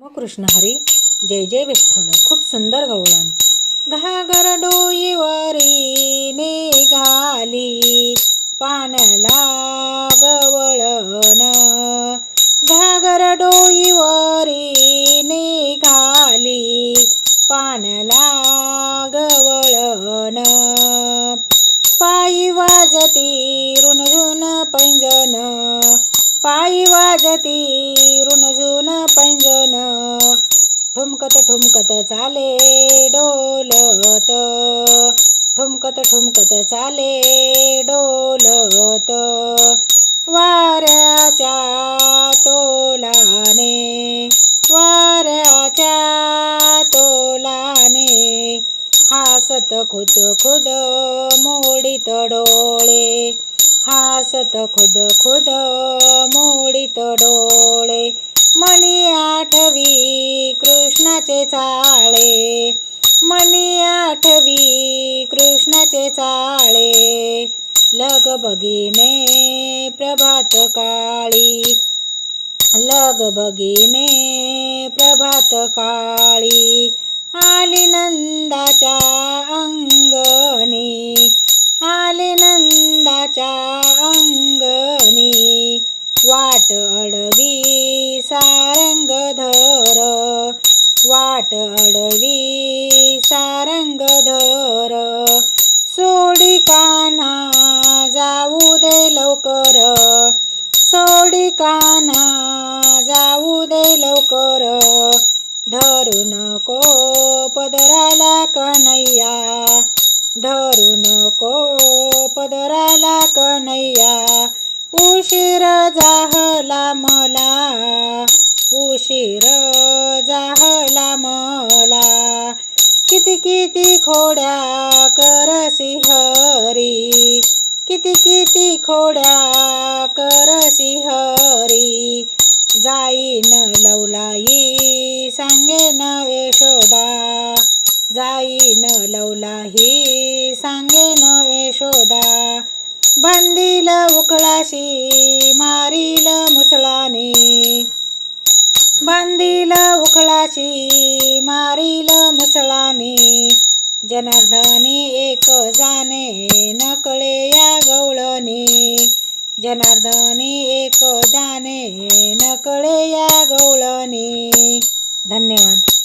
मग कृष्ण हरी जय जय विठ्ठल खूप सुंदर गवळण. घागर डोईवरी निघाली पानला गवळण. घागर डोईवरी निघाली पानला गवळण. पायी वाजती रुणझुन पैंजन पायी वाजती रुणझुन पैंजन ठुमकत चाले डोलत ठुमकत ठुमकत चाले डोलत वाऱ्याच्या तोलाने वाऱ्याच्या तोलाने हासत खुद खुद मोडीत डोळे हासत खुद खुद मोडीत डोळे. मनी आठवी कृष्णाचे चाळे लग बगिने प्रभात काळी. लग बगिने प्रभात काळी. आली नंदाच्या अंगणी आली नंदाच्या रंग धर. सोडी कान्हा जाऊ दे लवकर. सोडी कान्हा जाऊ दे लवकर. धरू नको पदराला कन्हैया. धरू नको पदराला कन्हैया. उशीर जाहला मला. उशीर जाहला मला. किती किती खोड्या करसी हरी. किती किती खोड्या करसी हरी. जाईन लवलाई सांगेन यशोदा. जाईन लवलाही सांगेन यशोदा. बांधील उखळाशी मारील मुसळाने. बांधील उखळाशी मारील मुसळा जनार्दनी एक जाणे नकळे या गौळनी जनार्दनी एक जाणे नकळे या गौळनी धन्यवाद.